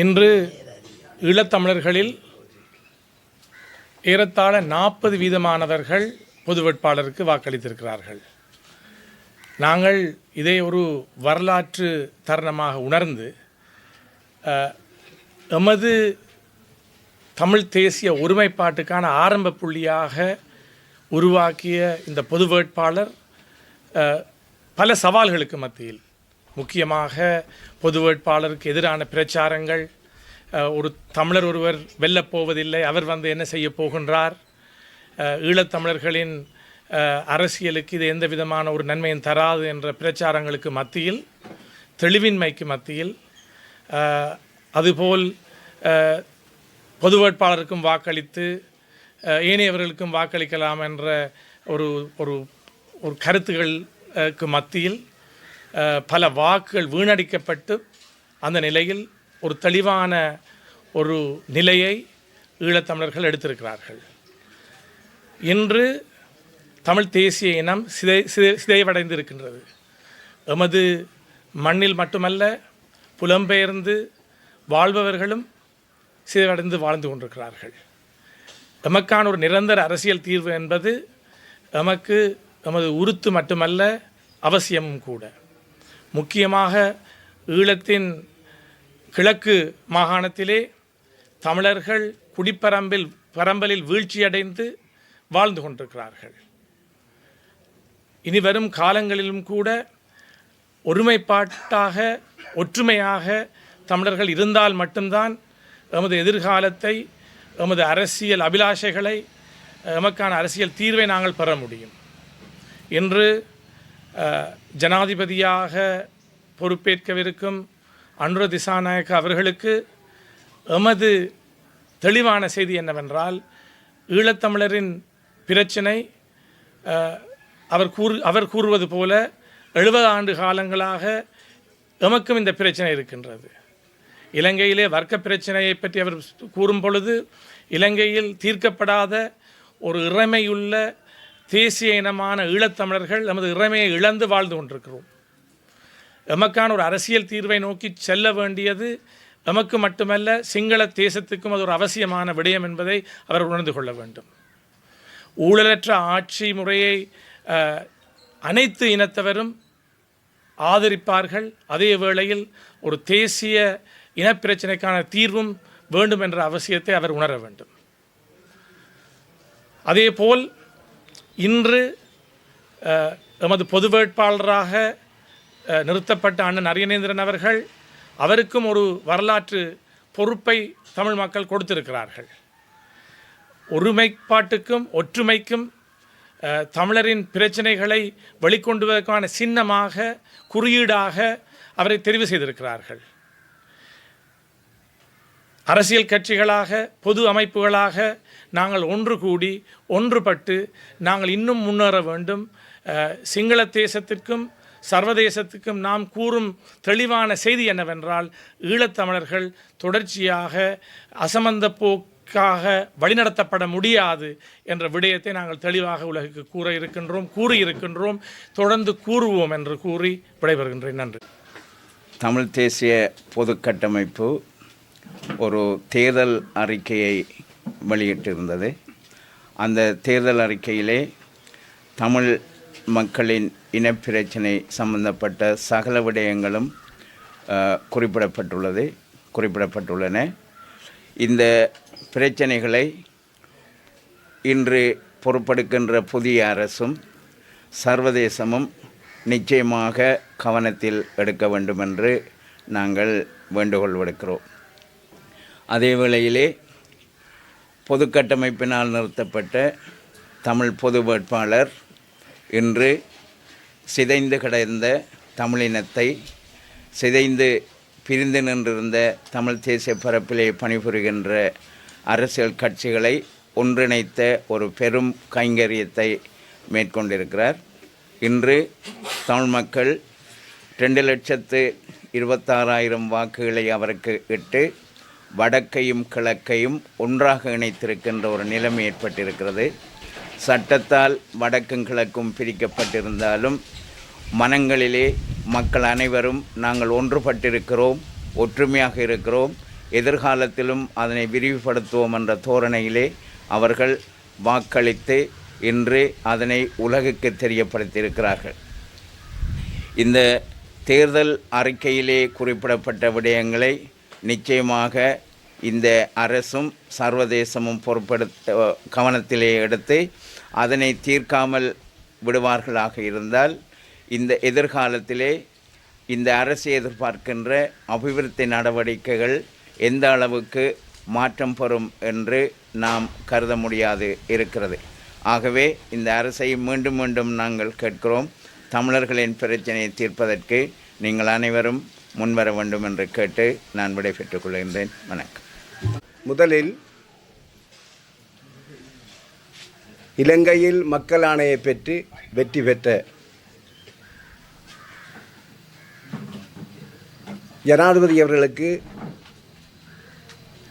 இன்று ஈழத்தமிழர்களில் ஏறத்தாழ நாற்பது வீதமானவர்கள் பொது வேட்பாளருக்கு வாக்களித்திருக்கிறார்கள். நாங்கள் இதை ஒரு வரலாற்று தருணமாக உணர்ந்து எமது தமிழ் தேசிய ஒருமைப்பாட்டுக்கான ஆரம்ப புள்ளியாக உருவாக்கிய இந்த பொது வேட்பாளர் பல சவால்களுக்கு மத்தியில் முக்கியமாக பொது வேட்பாளருக்கு எதிரான பிரச்சாரங்கள் ஒரு தமிழர் ஒருவர் வெல்லப் போவதில்லை அவர் வந்து என்ன செய்ய போகின்றார்? ஈழத்தமிழர்களின் அரசியலுக்கு இது எந்த விதமான ஒரு நன்மையும் தராது என்ற பிரச்சாரங்களுக்கு மத்தியில் தெளிவின்மைக்கு மத்தியில் அதுபோல் பொது வேட்பாளருக்கும் வாக்களித்து ஏனையவர்களுக்கும் வாக்களிக்கலாம் என்ற ஒரு ஒரு ஒரு கருத்துகளுக்கு மத்தியில் பல வாக்குகள் வீணடிக்கப்பட்டு அந்த நிலையில் ஒரு தெளிவான ஒரு நிலையை ஈழத்தமிழர்கள் எடுத்திருக்கிறார்கள். இன்று தமிழ் தேசிய இனம் சிதை சிதை சிதைவடைந்து இருக்கின்றது எமது மண்ணில் மட்டுமல்ல புலம்பெயர்ந்து வாழ்பவர்களும் சிதைவடைந்து வாழ்ந்து கொண்டிருக்கிறார்கள். எமக்கான ஒரு நிரந்தர அரசியல் தீர்வு என்பது எமக்கு எமது உருத்து மட்டுமல்ல அவசியமும் கூட. முக்கியமாக ஈழத்தின் கிழக்கு மாகாணத்திலே தமிழர்கள் குடிப்பரம்பில் பரம்பலில் வீழ்ச்சியடைந்து வாழ்ந்து கொண்டிருக்கிறார்கள். இனி வரும் காலங்களிலும் கூட ஒருமைப்பாட்டாக ஒற்றுமையாக தமிழர்கள் இருந்தால் மட்டும்தான் எமது எதிர்காலத்தை எமது அரசியல் அபிலாஷைகளை எமக்கான அரசியல் தீர்வை நாங்கள் பெற முடியும். இன்று ஜனாதிபதியாக பொறுப்பேற்கவிருக்கும் அனுர திசாநாயக்க அவர்களுக்கு எமது தெளிவான செய்தி என்னவென்றால் ஈழத்தமிழரின் பிரச்சினை அவர் கூறு அவர் கூறுவது போல எழுபது ஆண்டு காலங்களாக எமக்கும் இந்த பிரச்சனை இருக்கின்றது. இலங்கையிலே வர்க்க பிரச்சனையை பற்றி அவர் கூறும் பொழுது இலங்கையில் தீர்க்கப்படாத ஒரு இறைமையுள்ள தேசிய இனமான ஈழத்தமிழர்கள் நமது இறைமையை இழந்து வாழ்ந்து கொண்டிருக்கிறோம். எமக்கான ஒரு அரசியல் தீர்வை நோக்கி செல்ல வேண்டியது எமக்கு மட்டுமல்ல சிங்கள தேசத்துக்கும் அது ஒரு அவசியமான விடயம் என்பதை அவர் உணர்ந்து கொள்ள வேண்டும். ஊழலற்ற ஆட்சி முறையை அனைத்து இனத்தவரும் ஆதரிப்பார்கள். அதே வேளையில் ஒரு தேசிய இனப்பிரச்சினைக்கான தீர்வும் வேண்டும் என்ற அவசியத்தை அவர் உணர வேண்டும். அதேபோல் இன்று எமது பொது வேட்பாளராக நிறுத்தப்பட்ட அண்ணன் அரியநேந்திரன் அவர்கள் அவருக்கும் ஒரு வரலாற்று பொறுப்பை தமிழ் மக்கள் கொடுத்திருக்கிறார்கள். ஒருமைப்பாட்டுக்கும் ஒற்றுமைக்கும் தமிழரின் பிரச்சனைகளை வெளிக்கொண்டுவதற்கான சின்னமாக குறியீடாக அவரை தெரிவு செய்திருக்கிறார்கள். அரசியல் கட்சிகளாக பொது அமைப்புகளாக நாங்கள் ஒன்று கூடி ஒன்றுபட்டு நாங்கள் இன்னும் முன்னேற வேண்டும். சிங்கள தேசத்திற்கும் சர்வதேசத்துக்கும் நாம் கூறும் தெளிவான செய்தி என்னவென்றால் ஈழத்தமிழர்கள் தொடர்ச்சியாக அசமந்த போக்காக வழிநடத்தப்பட முடியாது என்ற விடயத்தை நாங்கள் தெளிவாக உலகுக்கு கூற இருக்கின்றோம் கூறியிருக்கின்றோம். தொடர்ந்து கூறுவோம் என்று கூறி விடைபெறுகின்றேன். நன்றி. தமிழ் தேசிய பொது கட்டமைப்பு ஒரு தேர்தல் அறிக்கையை வெளியிட்டிருந்தது. அந்த தேர்தல் அறிக்கையிலே தமிழ் மக்களின் இனப்பிரச்சனை சம்பந்தப்பட்ட சகல விடயங்களும் குறிப்பிடப்பட்டுள்ளது குறிப்பிடப்பட்டுள்ளன. இந்த பிரச்சனைகளை இன்று பொறுப்பெடுக்கின்ற புதிய அரசும் சர்வதேசமும் நிச்சயமாக கவனத்தில் எடுக்க வேண்டும் என்று நாங்கள் வேண்டுகோள் விடுக்கிறோம். அதே வேளையிலே பொது கட்டமைப்பினால் நிறுத்தப்பட்ட தமிழ் பொது வேட்பாளர் இன்று சிதைந்து கிடந்த தமிழினத்தை சிதைந்து பிரிந்து நின்றிருந்த தமிழ் தேசிய பரப்பிலே பணிபுரிகின்ற அரசியல் கட்சிகளை ஒன்றிணைத்த ஒரு பெரும் கைங்கரியத்தை மேற்கொண்டிருக்கிறார். இன்று தமிழ் மக்கள் ரெண்டு லட்சத்து இருபத்தாறாயிரம் வாக்குகளை அவருக்கு இட்டு வடக்கையும் கிழக்கையும் ஒன்றாக இணைத்திருக்கின்ற ஒரு நிலைமை ஏற்பட்டிருக்கிறது. சட்டத்தால் வடக்கும் கிழக்கும் பிரிக்கப்பட்டிருந்தாலும் மனங்களிலே மக்கள் அனைவரும் நாங்கள் ஒன்றுபட்டிருக்கிறோம் ஒற்றுமையாக இருக்கிறோம். எதிர்காலத்திலும் அதனை விரிவுபடுத்துவோம் என்ற தோரணையிலே அவர்கள் வாக்களித்து இன்று அதனை உலகுக்கு தெரியப்படுத்தியிருக்கிறார்கள். இந்த தேர்தல் அறிக்கையிலே குறிப்பிடப்பட்ட விடயங்களை நிச்சயமாக இந்த அரசும் சர்வதேசமும் பொருட்படுத்த கவனத்திலே எடுத்து அதனை தீர்க்காமல் விடுவார்களாக இருந்தால் இந்த எதிர்காலத்திலே இந்த அரசு எதிர்பார்க்கின்ற அபிவிருத்தி நடவடிக்கைகள் எந்த அளவுக்கு மாற்றம் பெறும் என்று நாம் கருத முடியாது இருக்கிறது. ஆகவே இந்த அரசை மீண்டும் மீண்டும் நாங்கள் கேட்கிறோம். தமிழர்களின் பிரச்சனையை தீர்ப்பதற்கு நீங்கள் அனைவரும் முன்வர வேண்டும் என்று கேட்டு நான் விடைபெற்றுக் கொள்கின்றேன். வணக்கம். முதலில் இலங்கையில் மக்கள் ஆணையை பெற்று வெற்றி பெற்ற ஜனாதிபதி அவர்களுக்கு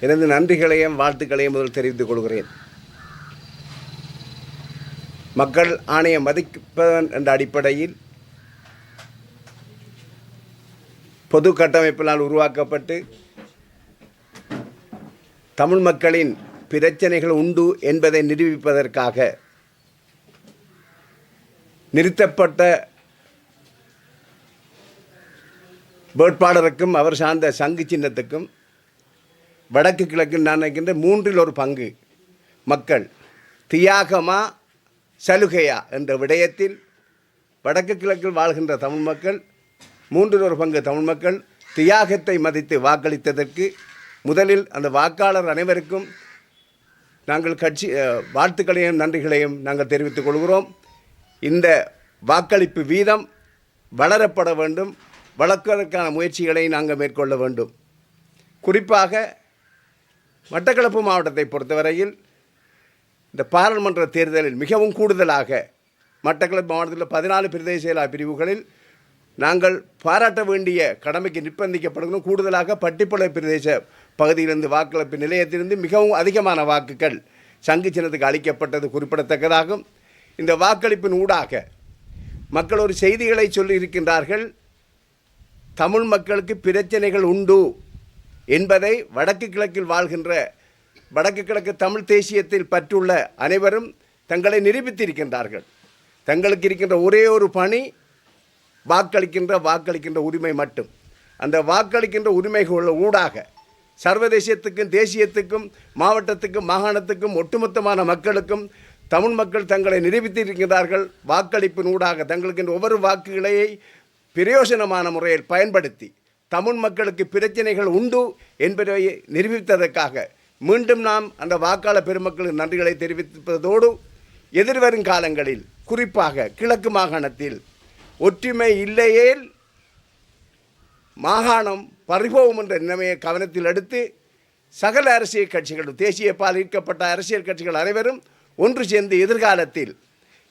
எனது நன்றிகளையும் வாழ்த்துக்களையும் முதல் தெரிவித்துக் கொள்கிறேன். மக்கள் ஆணையை மதிப்பதன் என்ற அடிப்படையில் பொது கட்டமைப்பினால் உருவாக்கப்பட்டு தமிழ் மக்களின் பிரச்சனைகள் உண்டு என்பதை நிரூபிப்பதற்காக நிறுத்தப்பட்ட வேட்பாளருக்கும் அவர் சார்ந்த சங்கு சின்னத்துக்கும் வடக்கு கிழக்கு நான் நினைக்கின்ற மூன்றில் ஒரு பங்கு மக்கள் தியாகமா சலுகையா என்ற விடயத்தில் வடக்கு கிழக்கில் வாழ்கின்ற தமிழ் மக்கள் மூன்றில் ஒரு பங்கு தமிழ் மக்கள் தியாகத்தை மதித்து வாக்களித்ததற்கு முதலில் அந்த வாக்காளர் அனைவருக்கும் நாங்கள் கட்சி வாழ்த்துக்களையும் நன்றிகளையும் நாங்கள் தெரிவித்துக் கொள்கிறோம். இந்த வாக்களிப்பு வீதம் வளரப்பட வேண்டும். வளர்ப்பதற்கான முயற்சிகளை நாங்கள் மேற்கொள்ள வேண்டும். குறிப்பாக மட்டக்களப்பு மாவட்டத்தை பொறுத்தவரையில் இந்த பாராளுமன்ற தேர்தலில் மிகவும் கூடுதலாக மட்டக்களப்பு மாவட்டத்தில் பதினாலு பிரதேச பிரிவுகளில் நாங்கள் பாராட்ட வேண்டிய கடமைக்கு நிர்பந்திக்கப்படணும் கூடுதலாக பட்டிப்பளை பிரதேச பகுதியிலிருந்து வாக்களிப்பு நிலையத்திலிருந்து மிகவும் அதிகமான வாக்குகள் சங்கு சின்னத்துக்கு அளிக்கப்பட்டது குறிப்பிடத்தக்கதாகும். இந்த வாக்களிப்பின் ஊடாக மக்கள் ஒரு செய்திகளை சொல்லியிருக்கின்றார்கள் தமிழ் மக்களுக்கு பிரச்சனைகள் உண்டு என்பதை வடக்கு கிழக்கில் வாழ்கின்ற வடக்கு கிழக்கு தமிழ் தேசியத்தில் பற்றுள்ள அனைவரும் தங்களை நிரூபித்திருக்கின்றார்கள். தங்களுக்கு இருக்கின்ற ஒரே ஒரு பணி வாக்களிக்கின்ற வாக்களிக்கின்ற உரிமை மட்டும். அந்த வாக்களிக்கின்ற உரிமைகள் ஊடாக சர்வதேசத்துக்கும் தேசியத்துக்கும் மாவட்டத்துக்கும் மாகாணத்துக்கும் ஒட்டுமொத்தமான மக்களுக்கும் தமிழ் மக்கள் தங்களை நிரூபித்திருக்கிறார்கள் வாக்களிப்பின் ஊடாக தங்களுக்கு ஒவ்வொரு வாக்குகளையை பிரயோஜனமான முறையில் பயன்படுத்தி தமிழ் மக்களுக்கு பிரச்சனைகள் உண்டு என்பதை நிரூபித்ததற்காக மீண்டும் நாம் அந்த வாக்காளர் பெருமக்களுக்கு நன்றிகளை தெரிவிப்பதோடு எதிர்வரும் காலங்களில் குறிப்பாக கிழக்கு மாகாணத்தில் ஒற்றுமை இல்லையேல் மாகாணம் பறிபோகும் என்ற நிலைமையை கவனத்தில் எடுத்து சகல அரசியல் கட்சிகள் தேசிய பால் ஈர்க்கப்பட்ட அரசியல் கட்சிகள் அனைவரும் ஒன்று சேர்ந்து எதிர்காலத்தில்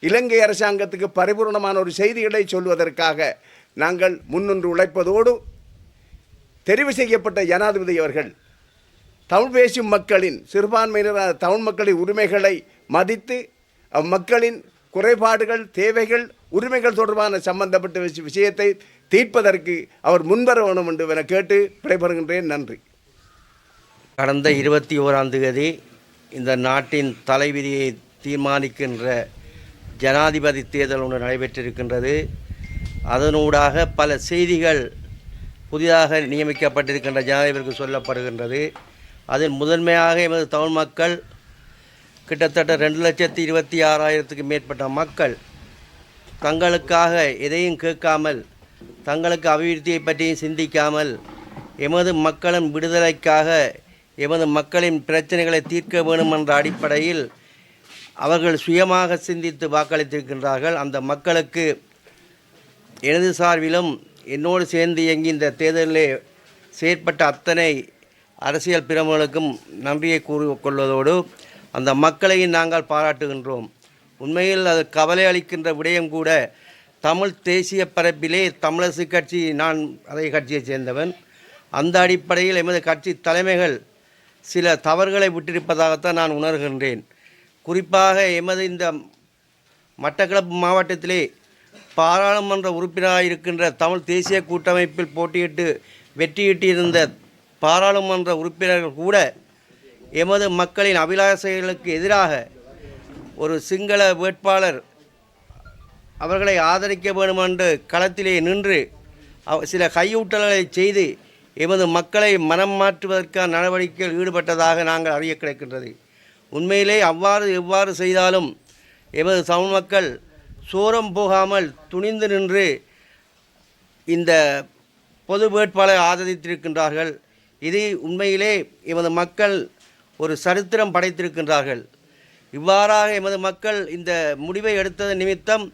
இலங்கை அரசாங்கத்துக்கு பரிபூர்ணமான ஒரு செய்திகளை சொல்வதற்காக நாங்கள் முன்னின்று உழைப்பதோடு தெரிவு செய்யப்பட்ட ஜனாதிபதி அவர்கள் தமிழ் பேசும் மக்களின் சிறுபான்மையினரான தமிழ் மக்களின் உரிமைகளை மதித்து அம்மக்களின் குறைபாடுகள் தேவைகள் உரிமைகள் தொடர்பான சம்பந்தப்பட்ட விஷய விஷயத்தை தீர்ப்பதற்கு அவர் முன்வர வேணும் என்று என கேட்டு விடைபெறுகின்றேன். நன்றி. கடந்த இருபத்தி ஓராம் தேதி இந்த நாட்டின் தலைவிதியை தீர்மானிக்கின்ற ஜனாதிபதி தேர்தல் ஒன்று நடைபெற்றிருக்கின்றது. அதனூடாக பல செய்திகள் புதிதாக நியமிக்கப்பட்டிருக்கின்ற ஜனாதிபதிக்கு சொல்லப்படுகின்றது. அதில் முதன்மையாக எமது தமிழ் மக்கள் கிட்டத்தட்ட ரெண்டு லட்சத்தி இருபத்தி ஆறாயிரத்துக்கு மேற்பட்ட மக்கள் தங்களுக்காக எதையும் கேட்காமல் தங்களுக்கு அபிவிருத்தியை பற்றியும் சிந்திக்காமல் எமது மக்களின் விடுதலைக்காக எமது மக்களின் பிரச்சனைகளை தீர்க்க வேண்டும் என்ற அடிப்படையில் அவர்கள் சுயமாக சிந்தித்து வாக்களித்திருக்கின்றார்கள். அந்த மக்களுக்கு எனது சார்பிலும் என்னோடு சேர்ந்து இயங்கி இந்த தேர்தலிலே செயற்பட்ட அத்தனை அரசியல் பிரமுகளுக்கும் நன்றியை கூறிக்கொள்வதோடு அந்த மக்களையும் நாங்கள் பாராட்டுகின்றோம். உண்மையில் அது கவலை அளிக்கின்ற விடயம் கூட தமிழ் தேசிய பரப்பிலே தமிழரசு கட்சி நான் அதே கட்சியைச் சேர்ந்தவன். அந்த அடிப்படையில் எமது கட்சி தலைமைகள் சில தவறுகளை விட்டிருப்பதாகத்தான் நான் உணர்கின்றேன். குறிப்பாக எமது இந்த மட்டக்களப்பு மாவட்டத்திலே பாராளுமன்ற உறுப்பினராக இருக்கின்ற தமிழ் தேசிய கூட்டமைப்பில் போட்டியிட்டு வெற்றியிட்டிருந்த பாராளுமன்ற உறுப்பினர்கள் கூட எமது மக்களின் அபிலாஷைகளுக்கு எதிராக ஒரு சிங்கள வேட்பாளர் அவர்களை ஆதரிக்க வேண்டுமென்று களத்திலே நின்று அவ- சில கையூட்டல்களை செய்து எமது மக்களை மனம் மாற்றுவதற்கான நடவடிக்கையில் ஈடுபட்டதாக நாங்கள் அறிய கிடைக்கின்றது. உண்மையிலே அவ்வாறு எவ்வாறு செய்தாலும் எமது தமிழ் மக்கள் சோரம் போகாமல் துணிந்து நின்று இந்த பொது வேட்பாளரை ஆதரித்திருக்கின்றார்கள். இது உண்மையிலே எமது மக்கள் ஒரு சரித்திரம் படைத்திருக்கின்றார்கள். இவ்வாறாக எமது மக்கள் இந்த முடிவை எடுத்தது நிமித்தம்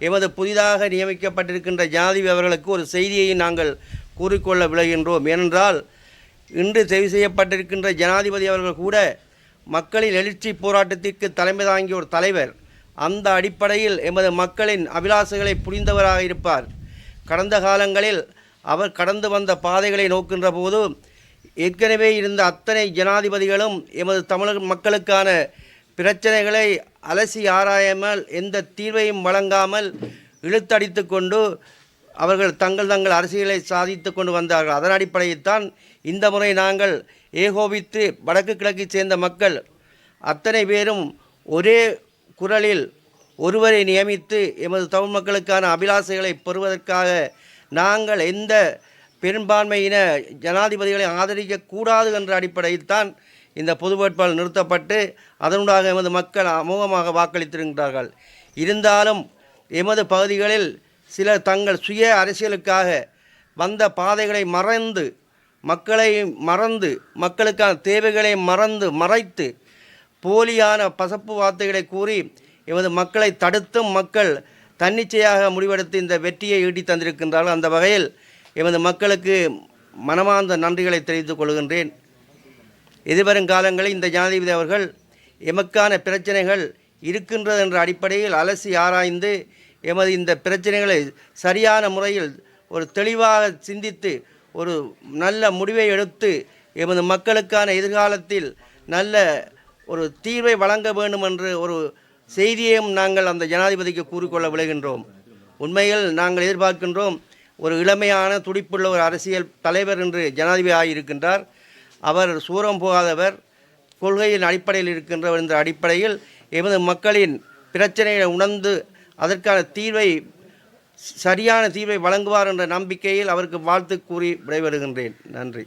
எமது புதிதாக நியமிக்கப்பட்டிருக்கின்ற ஜனாதிபதி அவர்களுக்கு ஒரு செய்தியை நாங்கள் கூறிக்கொள்ள விளைகின்றோம் ஏனென்றால் இன்று தெரிவு செய்யப்பட்டிருக்கின்ற ஜனாதிபதி அவர்கள் கூட மக்களின் எழுச்சி போராட்டத்திற்கு தலைமை தாங்கிய ஒரு தலைவர். அந்த அடிப்படையில் எமது மக்களின் அபிலாசைகளை புரிந்தவராக இருப்பார். கடந்த காலங்களில் அவர் கடந்து வந்த பாதைகளை நோக்கின்ற போது ஏற்கனவே இருந்த அத்தனை ஜனாதிபதிகளும் எமது தமிழக மக்களுக்கான பிரச்சனைகளை அலசி ஆராயாமல் எந்த தீர்வையும் வழங்காமல் இழுத்தடித்து கொண்டு அவர்கள் தங்கள் தங்கள் அரசியலை சாதித்து கொண்டு வந்தார்கள். அதன் அடிப்படையில் தான் இந்த முறை நாங்கள் ஏகோபித்து வடக்கு கிழக்கைச் சேர்ந்த மக்கள் அத்தனை பேரும் ஒரே குரலில் ஒருவரை நியமித்து எமது தமிழ் மக்களுக்கான அபிலாசைகளை பெறுவதற்காக நாங்கள் எந்த பெரும்பான்மையின ஜனாதிபதிகளை ஆதரிக்கக்கூடாது என்ற அடிப்படையில் தான் இந்த பொது வேட்பாளர் நிறுத்தப்பட்டு அதனூடாக எமது மக்கள் அமோகமாக வாக்களித்திருக்கிறார்கள் இருந்தாலும் எமது பகுதிகளில் சிலர் தங்கள் சுய அரசியலுக்காக வந்த பாதைகளை மறந்து மக்களை மறந்து மக்களுக்கான தேவைகளை மறந்து மறைத்து போலியான பசப்பு வார்த்தைகளை கூறி எமது மக்களை தடுத்தும் மக்கள் தன்னிச்சையாக முடிவெடுத்து இந்த வெற்றியை ஈட்டி தந்திருக்கின்றார்கள். அந்த வகையில் எமது மக்களுக்கு மனமார்ந்த நன்றிகளை தெரிவித்துக் கொள்கின்றேன். எதிர்வரும் காலங்களில் இந்த ஜனாதிபதி அவர்கள் எமக்கான பிரச்சனைகள் இருக்கின்றது என்ற அடிப்படையில் அலசி ஆராய்ந்து எமது இந்த பிரச்சனைகளை சரியான முறையில் ஒரு தெளிவாக சிந்தித்து ஒரு நல்ல முடிவை எடுத்து எமது மக்களுக்கான எதிர்காலத்தில் நல்ல ஒரு தீர்வை வழங்க வேண்டும் என்று ஒரு செய்தியையும் நாங்கள் அந்த ஜனாதிபதிக்கு கூறிக்கொள்ள விளைகின்றோம் உண்மையில் நாங்கள் எதிர்பார்க்கின்றோம் ஒரு இளமையான துடிப்புள்ள ஒரு அரசியல் தலைவர் என்று ஜனாதிபதி ஆகியிருக்கின்றார். அவர் சூரம் போகாதவர் கொள்கையின் அடிப்படையில் இருக்கின்றவர் என்ற அடிப்படையில் எமது மக்களின் பிரச்சனையை உணர்ந்து அதற்கான தீர்வை சரியான தீர்வை வழங்குவார் என்ற நம்பிக்கையில் அவருக்கு வாழ்த்து கூறி விடைபெறுகின்றேன். நன்றி.